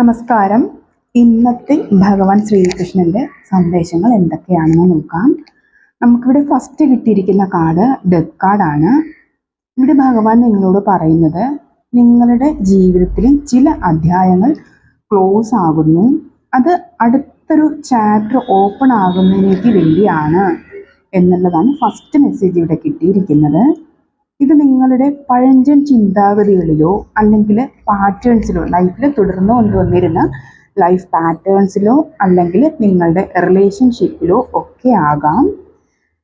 നമസ്കാരം. ഇന്നത്തെ ഭഗവാൻ ശ്രീകൃഷ്ണന്റെ സന്ദേശങ്ങൾ എന്തൊക്കെയാണെന്ന് നോക്കാം. നമുക്കിവിടെ ഫസ്റ്റ് കിട്ടിയിരിക്കുന്ന കാർഡ് ഡെത്ത് കാർഡാണ് ഇവിടെ ഭഗവാൻ നിങ്ങളോട് പറയുന്നത് നിങ്ങളുടെ ജീവിതത്തിൽ ചില അധ്യായങ്ങൾ ക്ലോസ് ആകുന്നു. അത് അടുത്തൊരു ചാപ്റ്റർ ഓപ്പൺ ആകുന്നതിനേക്ക് വേണ്ടിയാണ് എന്നുള്ളതാണ് ഫസ്റ്റ് മെസ്സേജ് ഇവിടെ കിട്ടിയിരിക്കുന്നത്. ഇത് നിങ്ങളുടെ പഴഞ്ചൻ ചിന്താഗതികളിലോ അല്ലെങ്കിൽ പാറ്റേൺസിലോ ലൈഫിൽ തുടർന്നു കൊണ്ടുവന്നിരുന്ന ലൈഫ് പാറ്റേൺസിലോ അല്ലെങ്കിൽ നിങ്ങളുടെ റിലേഷൻഷിപ്പിലോ ഒക്കെ ആകാം.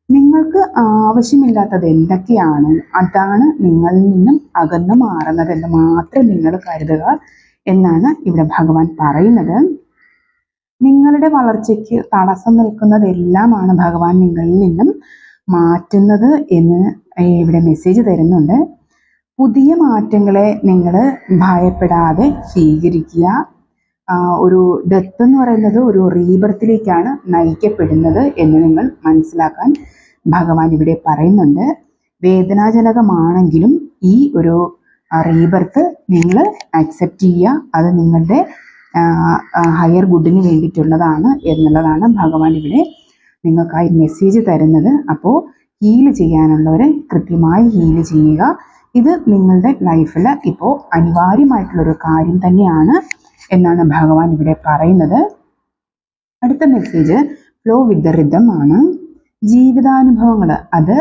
നിങ്ങൾക്ക് ആവശ്യമില്ലാത്തത് എന്തൊക്കെയാണ്? അതാണ് നിങ്ങളിൽ നിന്നും അകന്നു മാറുന്നതെന്ന് മാത്രം നിങ്ങൾ കരുതുക എന്നാണ് ഇവിടെ ഭഗവാൻ പറയുന്നത്. നിങ്ങളുടെ വളർച്ചയ്ക്ക് തടസ്സം നിൽക്കുന്നതെല്ലാമാണ് ഭഗവാൻ നിങ്ങളിൽ നിന്നും മാറ്റുന്നത് എന്ന് ഇവിടെ മെസ്സേജ് തരുന്നുണ്ട്. പുതിയ മാറ്റങ്ങളെ നിങ്ങൾ ഭയപ്പെടാതെ സ്വീകരിക്കുക. ഒരു ഡെത്ത് എന്ന് പറയുന്നത് ഒരു റീബർത്തിലേക്കാണ് നയിക്കപ്പെടുന്നത് എന്ന് നിങ്ങൾ മനസ്സിലാക്കാൻ ഭഗവാൻ ഇവിടെ പറയുന്നുണ്ട്. വേദനാജനകമാണെങ്കിലും ഈ ഒരു റീബർത്ത് നിങ്ങൾ അക്സെപ്റ്റ് ചെയ്യുക. അത് നിങ്ങളുടെ ഹയർ ഗുഡിന് വേണ്ടിയിട്ടുള്ളതാണ് എന്നുള്ളതാണ് ഭഗവാൻ ഇവിടെ നിങ്ങൾക്കായി മെസ്സേജ് തരുന്നത്. അപ്പോൾ ഹീൽ ചെയ്യാനുള്ളവർ കൃത്യമായി ഹീൽ ചെയ്യുക. ഇത് നിങ്ങളുടെ ലൈഫിൽ ഇപ്പോൾ അനിവാര്യമായിട്ടുള്ളൊരു കാര്യം തന്നെയാണ് എന്നാണ് ഭഗവാൻ ഇവിടെ പറയുന്നത്. അടുത്ത മെസ്സേജ് ഫ്ലോ വിത്ത് റിതം ആണ്. ജീവിതാനുഭവങ്ങൾ അത്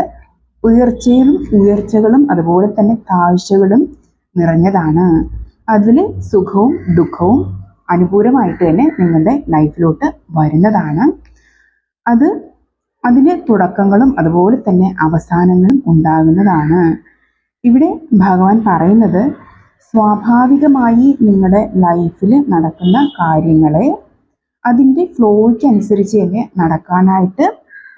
ഉയർച്ചയിലും ഉയർച്ചകളും അതുപോലെ തന്നെ താഴ്ചകളും നിറഞ്ഞതാണ്. അതിൽ സുഖവും ദുഃഖവും അനുകൂലമായിട്ട് തന്നെ നിങ്ങളുടെ ലൈഫിലോട്ട് വരുന്നതാണ്. അത് അതിലെ തുടക്കങ്ങളും അതുപോലെ തന്നെ അവസാനങ്ങളും ഉണ്ടാകുന്നതാണ്. ഇവിടെ ഭഗവാൻ പറയുന്നത് സ്വാഭാവികമായി നിങ്ങളുടെ ലൈഫിൽ നടക്കുന്ന കാര്യങ്ങളെ അതിന്റെ ഫ്ലോയ്ക്ക് അനുസരിച്ച് തന്നെ നടക്കാനായിട്ട്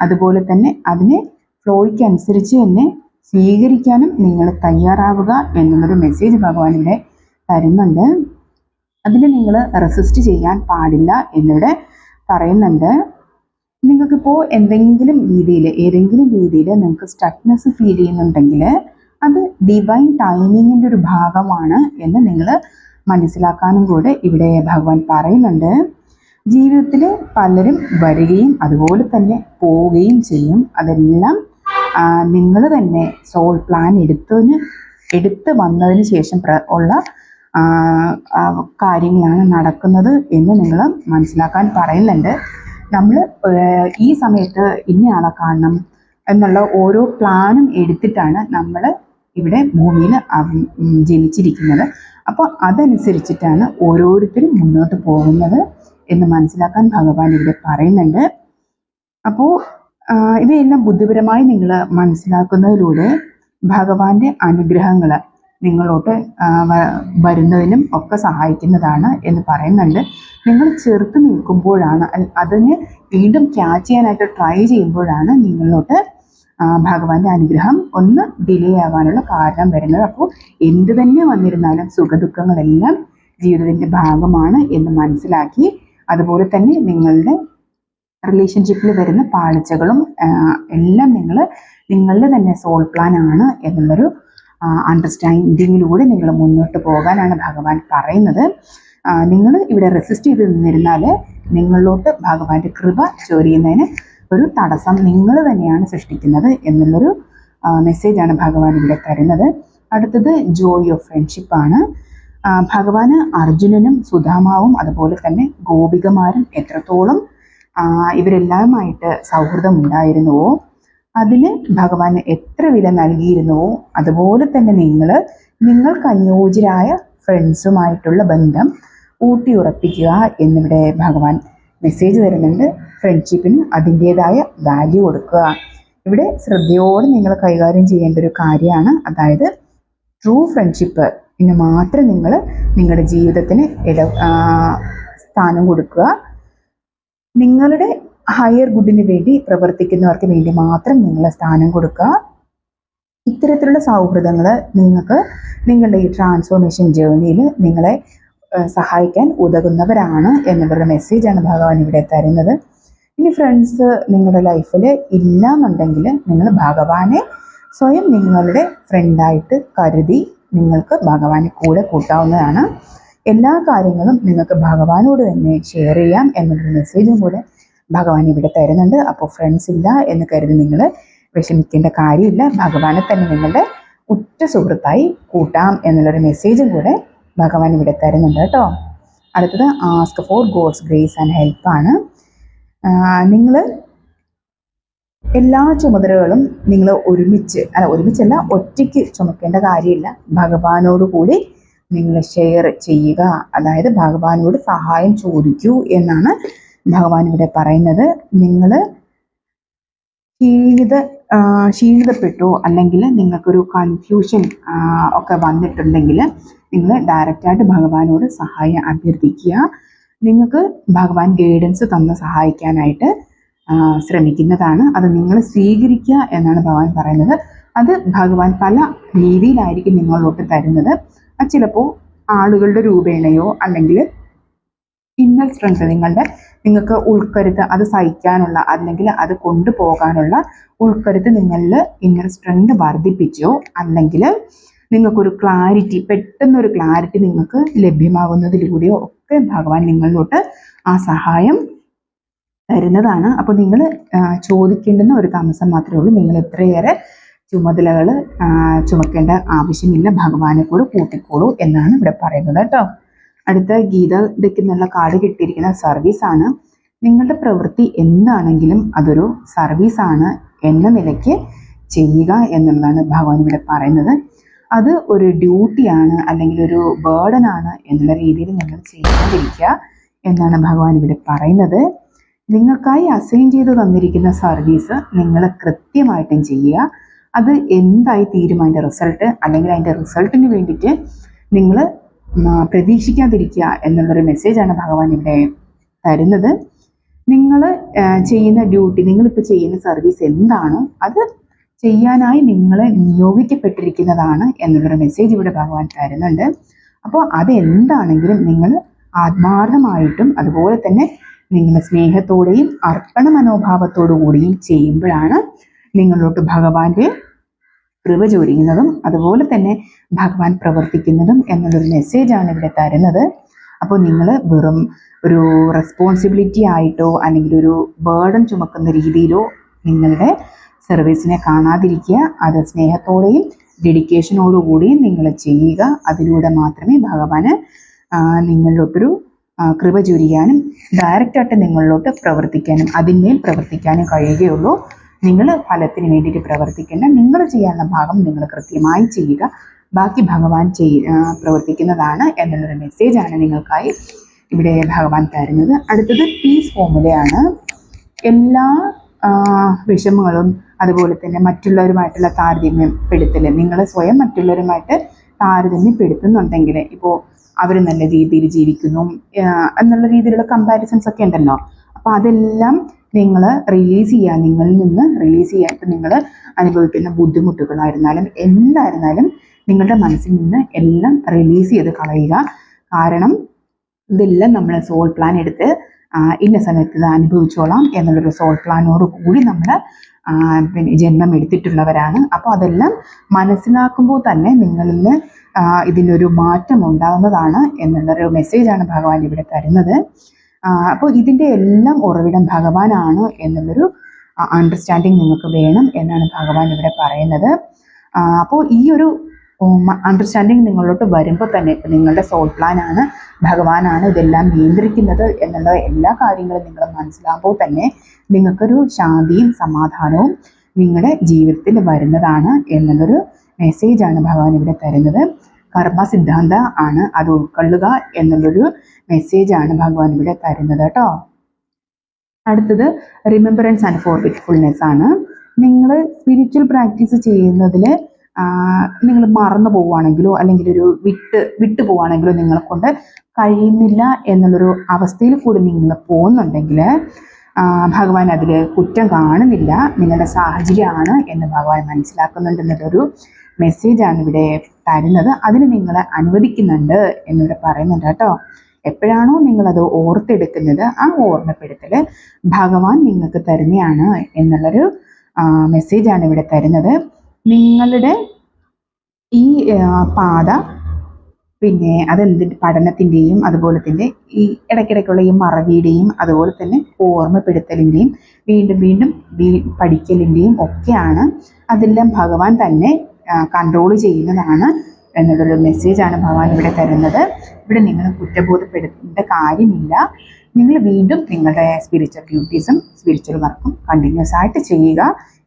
അതുപോലെ തന്നെ അതിനെ ഫ്ലോയ്ക്ക് അനുസരിച്ച് തന്നെ സ്വീകരിക്കാനും നിങ്ങൾ തയ്യാറാവുക എന്നുള്ളൊരു മെസ്സേജ് ഭഗവാൻ ഇവിടെ തരുന്നുണ്ട്. അതിന് നിങ്ങൾ റെസിസ്റ്റ് ചെയ്യാൻ പാടില്ല എന്നിവിടെ പറയുന്നുണ്ട്. നിങ്ങൾക്കിപ്പോൾ എന്തെങ്കിലും രീതിയിൽ ഏതെങ്കിലും രീതിയിൽ നിങ്ങൾക്ക് സ്ട്രക്നെസ് ഫീൽ ചെയ്യുന്നുണ്ടെങ്കിൽ അത് ഡിവൈൻ ടൈമിങ്ങിന്റെ ഒരു ഭാഗമാണ് എന്ന് നിങ്ങൾ മനസ്സിലാക്കാനും കൂടെ ഇവിടെ ഭഗവാൻ പറയുന്നുണ്ട്. ജീവിതത്തിൽ പലരും വരികയും അതുപോലെ തന്നെ പോവുകയും ചെയ്യും. അതെല്ലാം നിങ്ങൾ തന്നെ സോൾ പ്ലാൻ എടുത്തതിന് എടുത്ത് വന്നതിന് ശേഷം ഉള്ള കാര്യങ്ങളാണ് നടക്കുന്നത് എന്ന് നിങ്ങൾ മനസ്സിലാക്കാൻ പറയുന്നുണ്ട്. നമ്മൾ ഈ സമയത്ത് ഇന്നയാളെ കാണണം എന്നുള്ള ഓരോ പ്ലാനും എടുത്തിട്ടാണ് നമ്മൾ ഇവിടെ ഭൂമിയിൽ ജനിച്ചിരിക്കുന്നത്. അപ്പോൾ അതനുസരിച്ചിട്ടാണ് ഓരോരുത്തരും മുന്നോട്ട് പോകുന്നത് എന്ന് മനസ്സിലാക്കാൻ ഭഗവാൻ ഇവിടെ പറയുന്നുണ്ട്. അപ്പോൾ ഇവയെല്ലാം ബുദ്ധിപരമായി നിങ്ങൾ മനസ്സിലാക്കുന്നതിലൂടെ ഭഗവാന്റെ അനുഗ്രഹങ്ങൾ നിങ്ങളോട്ട് വരുന്നതിനും ഒക്കെ സഹായിക്കുന്നതാണ് എന്ന് പറയുന്നുണ്ട്. നിങ്ങൾ ചെറുത്ത് നിൽക്കുമ്പോഴാണ് അതിനെ വീണ്ടും ക്യാച്ച് ചെയ്യാനായിട്ട് ട്രൈ ചെയ്യുമ്പോഴാണ് നിങ്ങളോട്ട് ഭഗവാന്റെ അനുഗ്രഹം ഒന്ന് ഡിലേ ആവാനുള്ള കാരണം വരുന്നത്. അപ്പോൾ എന്ത് തന്നെ വന്നിരുന്നാലും സുഖദുഃഖങ്ങളെല്ലാം ജീവിതത്തിന്റെ ഭാഗമാണ് എന്ന് മനസ്സിലാക്കി അതുപോലെ തന്നെ നിങ്ങളുടെ റിലേഷൻഷിപ്പിൽ വരുന്ന പാളിച്ചകളും എല്ലാം നിങ്ങൾ നിങ്ങളുടെ തന്നെ സോൾ പ്ലാൻ ആണ് എന്നുള്ളൊരു അണ്ടർസ്റ്റാൻഡിങ്ങിലൂടെ നിങ്ങൾ മുന്നോട്ട് പോകാനാണ് ഭഗവാൻ പറയുന്നത്. നിങ്ങൾ ഇവിടെ റെസിസ്റ്റ് ചെയ്ത് നിന്നിരുന്നാൽ നിങ്ങളിലോട്ട് ഭഗവാന്റെ കൃപ ചോരിയുന്നതിന് ഒരു തടസ്സം നിങ്ങൾ തന്നെയാണ് സൃഷ്ടിക്കുന്നത് എന്നുള്ളൊരു മെസ്സേജാണ് ഭഗവാൻ ഇവിടെ തരുന്നത്. അടുത്തത് ജോയ് ഓഫ് ആണ്. ഭഗവാന് അർജുനനും സുധാമാവും അതുപോലെ തന്നെ ഗോപികമാരും എത്രത്തോളം ഇവരെല്ലാമായിട്ട് സൗഹൃദം ഉണ്ടായിരുന്നുവോ അതിന് ഭഗവാൻ എത്ര വില നൽകിയിരുന്നുവോ അതുപോലെ തന്നെ നിങ്ങൾ നിങ്ങൾക്ക് അനുയോജ്യരായ ഫ്രണ്ട്സുമായിട്ടുള്ള ബന്ധം ഊട്ടിയുറപ്പിക്കുക എന്നിവിടെ ഭഗവാൻ മെസ്സേജ് തരുന്നുണ്ട്. ഫ്രണ്ട്ഷിപ്പിന് അതിന്റേതായ വാല്യൂ കൊടുക്കുക. ഇവിടെ ശ്രദ്ധയോടെ നിങ്ങൾ കൈകാര്യം ചെയ്യേണ്ട ഒരു കാര്യമാണ്. അതായത് ട്രൂ ഫ്രണ്ട്ഷിപ്പ് ഇന്ന് മാത്രം നിങ്ങൾ നിങ്ങളുടെ ജീവിതത്തിന് ഇട സ്ഥാനം കൊടുക്കുക. നിങ്ങളുടെ ഹയർ ഗുഡിന് വേണ്ടി പ്രവർത്തിക്കുന്നവർക്ക് വേണ്ടി മാത്രം നിങ്ങൾ സ്ഥാനം കൊടുക്കുക. ഇത്തരത്തിലുള്ള സൗഹൃദങ്ങൾ നിങ്ങൾക്ക് നിങ്ങളുടെ ഈ ട്രാൻസ്ഫോർമേഷൻ ജേർണിയിൽ നിങ്ങളെ സഹായിക്കാൻ ഉതകുന്നവരാണ് എന്നുള്ളൊരു മെസ്സേജാണ് ഭഗവാൻ ഇവിടെ തരുന്നത്. ഇനി ഫ്രണ്ട്സ് നിങ്ങളുടെ ലൈഫിൽ ഇല്ല എന്നുണ്ടെങ്കിൽ നിങ്ങൾ ഭഗവാനെ സ്വയം നിങ്ങളുടെ ഫ്രണ്ടായിട്ട് കരുതി നിങ്ങൾക്ക് ഭഗവാനെ കൂടെ കൂട്ടാവുന്നതാണ്. എല്ലാ കാര്യങ്ങളും നിങ്ങൾക്ക് ഭഗവാനോട് തന്നെ ഷെയർ ചെയ്യാം എന്നുള്ളൊരു മെസ്സേജും കൂടെ ഭഗവാൻ ഇവിടെ തരുന്നുണ്ട്. അപ്പോൾ ഫ്രണ്ട്സ് ഇല്ല എന്ന് കരുതി നിങ്ങൾ വിഷമിക്കേണ്ട കാര്യമില്ല. ഭഗവാനെ തന്നെ നിങ്ങളുടെ ഉറ്റ സുഹൃത്തായി കൂട്ടാം എന്നുള്ളൊരു മെസ്സേജും കൂടെ ഭഗവാൻ ഇവിടെ തരുന്നുണ്ട് കേട്ടോ. അടുത്തത് ask for God's grace and ഹെൽപ്പാണ് നിങ്ങൾ എല്ലാ ചുമതലകളും നിങ്ങൾ ഒരുമിച്ച് അല്ല ഒരുമിച്ചല്ല ഒറ്റയ്ക്ക് ചുമക്കേണ്ട കാര്യമില്ല. ഭഗവാനോട് കൂടി നിങ്ങൾ ഷെയർ ചെയ്യുക. അതായത് ഭഗവാനോട് സഹായം ചോദിക്കൂ എന്നാണ് ഭഗവാൻ ഇവിടെ പറയുന്നത് നിങ്ങൾ ക്ഷീണിത ക്ഷീണിതപ്പെട്ടു അല്ലെങ്കിൽ നിങ്ങൾക്കൊരു കൺഫ്യൂഷൻ ഒക്കെ വന്നിട്ടുണ്ടെങ്കിൽ നിങ്ങൾ ഡയറക്റ്റായിട്ട് ഭഗവാനോട് സഹായം അഭ്യർത്ഥിക്കുക. നിങ്ങൾക്ക് ഭഗവാൻ ഗൈഡൻസ് തന്ന് സഹായിക്കാനായിട്ട് ശ്രമിക്കുന്നതാണ്. അത് നിങ്ങൾ സ്വീകരിക്കുക എന്നാണ് ഭഗവാൻ പറയുന്നത്. അത് ഭഗവാൻ പല രീതിയിലായിരിക്കും നിങ്ങളോട്ട് തരുന്നത്. ചിലപ്പോൾ ആളുകളുടെ രൂപേണയോ അല്ലെങ്കിൽ ഇന്നർ സ്ട്രെങ്ത് നിങ്ങളുടെ നിങ്ങൾക്ക് ഉൾക്കരുത്ത് അത് സഹിക്കാനുള്ള അല്ലെങ്കിൽ അത് കൊണ്ടുപോകാനുള്ള ഉൾക്കരുത്ത് നിങ്ങളിൽ ഇന്നർ സ്ട്രെങ്ത് വർദ്ധിപ്പിച്ചോ അല്ലെങ്കിൽ നിങ്ങൾക്കൊരു ക്ലാരിറ്റി പെട്ടെന്നൊരു ക്ലാരിറ്റി നിങ്ങൾക്ക് ലഭ്യമാകുന്നതിലൂടെയോ ഒക്കെ ഭഗവാൻ നിങ്ങളിലോട്ട് ആ സഹായം തരുന്നതാണ്. അപ്പോൾ നിങ്ങൾ ചോദിക്കേണ്ടുന്ന ഒരു താമസം മാത്രമേ ഉള്ളൂ. നിങ്ങൾ എത്രയേറെ ചുമതലകൾ ചുമക്കേണ്ട ആവശ്യമില്ല. ഭഗവാനെ കൂടെ കൂട്ടിക്കോളൂ എന്നാണ് ഇവിടെ പറയുന്നത് കേട്ടോ. അടുത്ത ഗീത എന്നുള്ള കാർഡ് കിട്ടിയിരിക്കുന്ന ആണ്. നിങ്ങളുടെ പ്രവൃത്തി എന്താണെങ്കിലും അതൊരു സർവീസാണ് എന്ന നിലയ്ക്ക് ചെയ്യുക എന്നുള്ളതാണ് ഭഗവാൻ ഇവിടെ പറയുന്നത്. അത് ഒരു ഡ്യൂട്ടിയാണ് അല്ലെങ്കിൽ ഒരു ബേർഡനാണ് എന്നുള്ള രീതിയിൽ നിങ്ങൾ ചെയ്യാതിരിക്കുക എന്നാണ് ഭഗവാൻ ഇവിടെ പറയുന്നത്. നിങ്ങൾക്കായി അസൈൻ ചെയ്തു തന്നിരിക്കുന്ന സർവീസ് നിങ്ങൾ കൃത്യമായിട്ടും ചെയ്യുക. അത് എന്തായി തീരും അതിന്റെ റിസൾട്ട് അല്ലെങ്കിൽ അതിന്റെ റിസൾട്ടിന് വേണ്ടിയിട്ട് നിങ്ങൾ പ്രതീക്ഷിക്കാതിരിക്കുക എന്നുള്ളൊരു മെസ്സേജാണ് ഭഗവാൻ ഇവിടെ തരുന്നത്. നിങ്ങൾ ചെയ്യുന്ന ഡ്യൂട്ടി നിങ്ങളിപ്പോൾ ചെയ്യുന്ന സർവീസ് എന്താണോ അത് ചെയ്യാനായി നിങ്ങളെ നിയോഗിക്കപ്പെട്ടിരിക്കുന്നതാണ് എന്നുള്ളൊരു മെസ്സേജ് ഇവിടെ ഭഗവാൻ തരുന്നുണ്ട്. അപ്പോൾ അതെന്താണെങ്കിലും നിങ്ങൾ ആത്മാർത്ഥമായിട്ടും അതുപോലെ തന്നെ നിങ്ങൾ സ്നേഹത്തോടെയും അർപ്പണ മനോഭാവത്തോടു കൂടിയും ചെയ്യുമ്പോഴാണ് നിങ്ങളോട്ട് ഭഗവാന്റെ കൃപ ചൊരിയുന്നതും അതുപോലെ തന്നെ ഭഗവാൻ പ്രവർത്തിക്കുന്നതും എന്നുള്ളൊരു മെസ്സേജാണ് ഇവിടെ തരുന്നത്. അപ്പോൾ നിങ്ങൾ വെറും ഒരു റെസ്പോൺസിബിലിറ്റി ആയിട്ടോ അല്ലെങ്കിൽ ഒരു ബേർഡൻ ചുമക്കുന്ന രീതിയിലോ നിങ്ങളുടെ സർവീസിനെ കാണാതിരിക്കുക. അത് സ്നേഹത്തോടെയും ഡെഡിക്കേഷനോടുകൂടിയും നിങ്ങൾ ചെയ്യുക. അതിലൂടെ മാത്രമേ ഭഗവാന് നിങ്ങളിലോട്ടൊരു കൃപ ചൊരിയാനും ഡയറക്റ്റായിട്ട് നിങ്ങളിലോട്ട് പ്രവർത്തിക്കാനും അതിന്മേൽ പ്രവർത്തിക്കാനും കഴിയുകയുള്ളൂ. നിങ്ങൾ ഫലത്തിന് വേണ്ടിയിട്ട് പ്രവർത്തിക്കേണ്ട നിങ്ങൾ ചെയ്യാനുള്ള ഭാഗം നിങ്ങൾ കൃത്യമായി ചെയ്യുക. ബാക്കി ഭഗവാൻ ചെയ് പ്രവർത്തിക്കുന്നതാണ് എന്നുള്ളൊരു മെസ്സേജാണ് നിങ്ങൾക്കായി ഇവിടെ ഭഗവാൻ തരുന്നത്. അടുത്തത് പീസ് ഫോമുലയാണ് എല്ലാ വിഷമങ്ങളും അതുപോലെ തന്നെ മറ്റുള്ളവരുമായിട്ടുള്ള താരതമ്യപ്പെടുത്തൽ നിങ്ങൾ സ്വയം മറ്റുള്ളവരുമായിട്ട് താരതമ്യപ്പെടുത്തുന്നുണ്ടെങ്കിൽ ഇപ്പോൾ അവർ നല്ല രീതിയിൽ ജീവിക്കുന്നു എന്നുള്ള രീതിയിലുള്ള കമ്പാരിസൺസ് ഒക്കെ ഉണ്ടല്ലോ. അപ്പോൾ അതെല്ലാം നിങ്ങൾ റിലീസ് ചെയ്യുക നിങ്ങളിൽ നിന്ന് റിലീസ് ചെയ്യാൻ ഇപ്പം നിങ്ങൾ അനുഭവിക്കുന്ന ബുദ്ധിമുട്ടുകളായിരുന്നാലും എന്തായിരുന്നാലും നിങ്ങളുടെ മനസ്സിൽ നിന്ന് എല്ലാം റിലീസ് ചെയ്ത് കളയുക. കാരണം ഇതെല്ലാം നമ്മൾ സോൾ പ്ലാൻ എടുത്ത് ഇന്ന സമയത്ത് ഇത് അനുഭവിച്ചോളാം എന്നുള്ളൊരു സോൾ പ്ലാനോട് കൂടി നമ്മൾ പിന്നെ ജന്മം എടുത്തിട്ടുള്ളവരാണ്. അപ്പോൾ അതെല്ലാം മനസ്സിലാക്കുമ്പോൾ തന്നെ നിങ്ങളിൽ നിന്ന് ഇതിനൊരു മാറ്റം ഉണ്ടാകുന്നതാണ് എന്നുള്ളൊരു മെസ്സേജാണ് ഭഗവാൻ ഇവിടെ തരുന്നത്. അപ്പോൾ ഇതിന്റെ എല്ലാം ഉറവിടം ഭഗവാനാണ് എന്നുള്ളൊരു അണ്ടർസ്റ്റാൻഡിങ് നിങ്ങൾക്ക് വേണം എന്നാണ് ഭഗവാൻ ഇവിടെ പറയുന്നത്. അപ്പോൾ ഈ ഒരു അണ്ടർസ്റ്റാൻഡിങ് നിങ്ങളോട്ട് വരുമ്പോൾ തന്നെ ഇപ്പം നിങ്ങളുടെ സോൾ പ്ലാനാണ് ഭഗവാനാണ് ഇതെല്ലാം നിയന്ത്രിക്കുന്നത് എന്നുള്ള എല്ലാ കാര്യങ്ങളും നിങ്ങൾ മനസ്സിലാകുമ്പോൾ തന്നെ നിങ്ങൾക്കൊരു ശാന്തിയും സമാധാനവും നിങ്ങളുടെ ജീവിതത്തിൽ വരുന്നതാണ് എന്നുള്ളൊരു മെസ്സേജാണ് ഭഗവാൻ ഇവിടെ തരുന്നത്. കർമ്മ സിദ്ധാന്ത ആണ് അത് ഉൾക്കൊള്ളുക എന്നുള്ളൊരു ആണ് ഭഗവാൻ ഇവിടെ തരുന്നത് കേട്ടോ. അടുത്തത് റിമെമ്പറൻസ് ആൻഡ് ഫോർഗെറ്റ്ഫുൾനെസ് ആണ്. നിങ്ങൾ സ്പിരിച്വൽ പ്രാക്ടീസ് ചെയ്യുന്നതിൽ നിങ്ങൾ മറന്നു പോവുകയാണെങ്കിലോ അല്ലെങ്കിൽ ഒരു വിട്ട് വിട്ടു പോവുകയാണെങ്കിലോ നിങ്ങളെ കൊണ്ട് കഴിയുന്നില്ല എന്നുള്ളൊരു അവസ്ഥയിൽ കൂടി നിങ്ങൾ പോകുന്നുണ്ടെങ്കിൽ ഭഗവാൻ അതിൽ കുറ്റം കാണുന്നില്ല നിങ്ങളുടെ സാഹചര്യമാണ് എന്ന് ഭഗവാൻ മനസ്സിലാക്കുന്നുണ്ടെന്നുള്ളൊരു മെസ്സേജാണ് ഇവിടെ തരുന്നത്. അതിന് നിങ്ങളെ അനുവദിക്കുന്നുണ്ട് എന്നിവിടെ പറയുന്നുണ്ട് കേട്ടോ. എപ്പോഴാണോ നിങ്ങളത് ഓർത്തെടുക്കുന്നത് ആ ഓർമ്മപ്പെടുത്തൽ ഭഗവാൻ നിങ്ങൾക്ക് തരുന്നതാണ് എന്നുള്ളൊരു മെസ്സേജാണ് ഇവിടെ തരുന്നത്. നിങ്ങളുടെ ഈ പാത പിന്നെ അതെന്ത് പഠനത്തിന്റെയും അതുപോലെ തന്നെ ഈ ഇടയ്ക്കിടയ്ക്കുള്ള ഈ മറവിയുടെയും അതുപോലെ തന്നെ ഓർമ്മപ്പെടുത്തലിന്റെയും വീണ്ടും വീണ്ടും വീ പഠിക്കലിന്റെയും ഒക്കെയാണ് അതെല്ലാം ഭഗവാൻ തന്നെ കൺട്രോൾ ചെയ്യുന്നതാണ് എന്നുള്ളൊരു മെസ്സേജാണ് ഭഗവാൻ ഇവിടെ തരുന്നത്. ഇവിടെ നിങ്ങൾ കുറ്റബോധപ്പെടുത്തേണ്ട കാര്യമില്ല. നിങ്ങൾ വീണ്ടും നിങ്ങളുടെ സ്പിരിച്വൽ ഡ്യൂട്ടീസും സ്പിരിച്വൽ വർക്കും കണ്ടിന്യൂസ് ആയിട്ട് ചെയ്യുക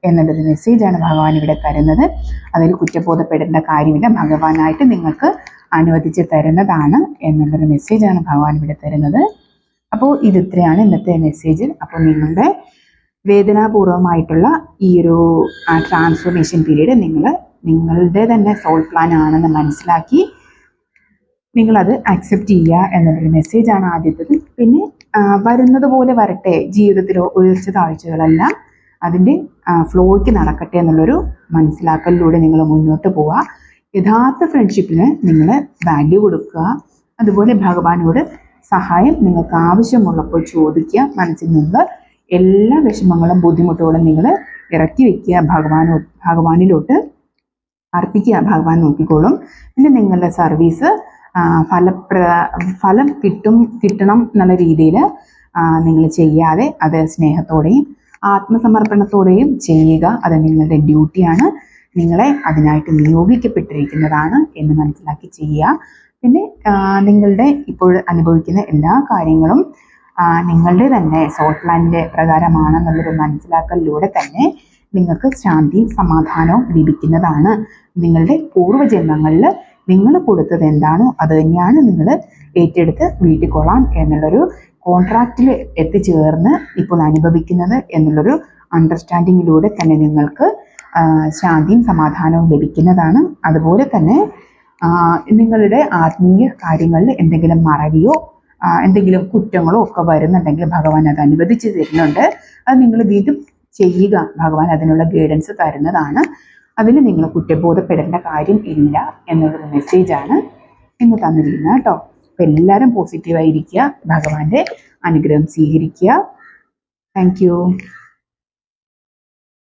എന്നുള്ളൊരു മെസ്സേജാണ് ഭഗവാൻ ഇവിടെ തരുന്നത്. അതിൽ കുറ്റബോധപ്പെടേണ്ട കാര്യമില്ല. ഭഗവാനായിട്ട് നിങ്ങൾക്ക് അനുവദിച്ച് തരുന്നതാണ് എന്നുള്ളൊരു മെസ്സേജാണ് ഭഗവാൻ ഇവിടെ തരുന്നത്. അപ്പോൾ ഇത് ഇത്രയാണ് ഇന്നത്തെ മെസ്സേജ് അപ്പോൾ നിങ്ങളുടെ വേദനാപൂർവമായിട്ടുള്ള ഈ ഒരു ട്രാൻസ്ഫോർമേഷൻ പീരീഡ് നിങ്ങൾ നിങ്ങളുടെ തന്നെ സോൾ പ്ലാൻ ആണെന്ന് മനസ്സിലാക്കി നിങ്ങളത് അക്സെപ്റ്റ് ചെയ്യുക എന്നുള്ളൊരു മെസ്സേജാണ് ആദ്യത്തത്. പിന്നെ വരുന്നത് പോലെ വരട്ടെ ജീവിതത്തിലോ ഉയർച്ച താഴ്ചകളെല്ലാം അതിന്റെ ഫ്ലോയ്ക്ക് നടക്കട്ടെ എന്നുള്ളൊരു മനസ്സിലാക്കലിലൂടെ നിങ്ങൾ മുന്നോട്ട് പോവുക. യഥാർത്ഥ ഫ്രണ്ട്ഷിപ്പിന് നിങ്ങൾ വാല്യൂ കൊടുക്കുക. അതുപോലെ ഭഗവാനോട് സഹായം നിങ്ങൾക്ക് ആവശ്യമുള്ളപ്പോൾ ചോദിക്കുക. മനസ്സിൽ നിന്ന് എല്ലാ വിഷമങ്ങളും ബുദ്ധിമുട്ടുകളും നിങ്ങൾ ഇറക്കി വെക്കുക. ഭഗവാനോ ഭഗവാനിലോട്ട് അർപ്പിക്കുക. ഭഗവാൻ നോക്കിക്കോളും. പിന്നെ നിങ്ങളുടെ സർവീസ് ഫലപ്ര ഫലം കിട്ടും കിട്ടണം എന്നുള്ള രീതിയിൽ നിങ്ങൾ ചെയ്യാതെ അത് സ്നേഹത്തോടെയും ആത്മസമർപ്പണത്തോടെയും ചെയ്യുക. അത് നിങ്ങളുടെ ഡ്യൂട്ടിയാണ് നിങ്ങളെ അതിനായിട്ട് നിയോഗിക്കപ്പെട്ടിരിക്കുന്നതാണ് എന്ന് മനസ്സിലാക്കി ചെയ്യുക. പിന്നെ നിങ്ങളുടെ ഇപ്പോൾ അനുഭവിക്കുന്ന എല്ലാ കാര്യങ്ങളും നിങ്ങളുടെ തന്നെ സോൾ പ്ലാനിന്റെ പ്രകാരമാണെന്നുള്ളൊരു മനസ്സിലാക്കലിലൂടെ തന്നെ നിങ്ങൾക്ക് ശാന്തിയും സമാധാനവും ലഭിക്കുന്നതാണ്. നിങ്ങളുടെ പൂർവജന്മങ്ങളിൽ നിങ്ങൾ കൊടുത്തത് എന്താണോ അത് തന്നെയാണ് നിങ്ങൾ ഏറ്റെടുത്ത് വീട്ടിൽ കൊള്ളാം എന്നുള്ളൊരു കോൺട്രാക്റ്റിൽ എത്തിച്ചേർന്ന് ഇപ്പോൾ അനുഭവിക്കുന്നത് എന്നുള്ളൊരു അണ്ടർസ്റ്റാൻഡിങ്ങിലൂടെ തന്നെ നിങ്ങൾക്ക് ശാന്തിയും സമാധാനവും ലഭിക്കുന്നതാണ്. അതുപോലെ തന്നെ നിങ്ങളുടെ ആത്മീയ കാര്യങ്ങളിൽ എന്തെങ്കിലും മറവിയോ എന്തെങ്കിലും കുറ്റങ്ങളോ ഒക്കെ വരുന്നുണ്ടെങ്കിൽ ഭഗവാൻ അത് അനുവദിച്ച് തരുന്നുണ്ട്. അത് നിങ്ങൾ വീണ്ടും ചെയ്യുക. ഭഗവാൻ അതിനുള്ള ഗൈഡൻസ് തരുന്നതാണ്. അതിന് നിങ്ങൾ കുറ്റബോധപ്പെടേണ്ട കാര്യം ഇല്ല എന്നുള്ളൊരു മെസ്സേജാണ് ഇന്ന് തന്നിരിക്കുന്നത് കേട്ടോ. അപ്പം എല്ലാവരും പോസിറ്റീവായിരിക്കുക ഭഗവാന്റെ അനുഗ്രഹം സ്വീകരിക്കുക. താങ്ക്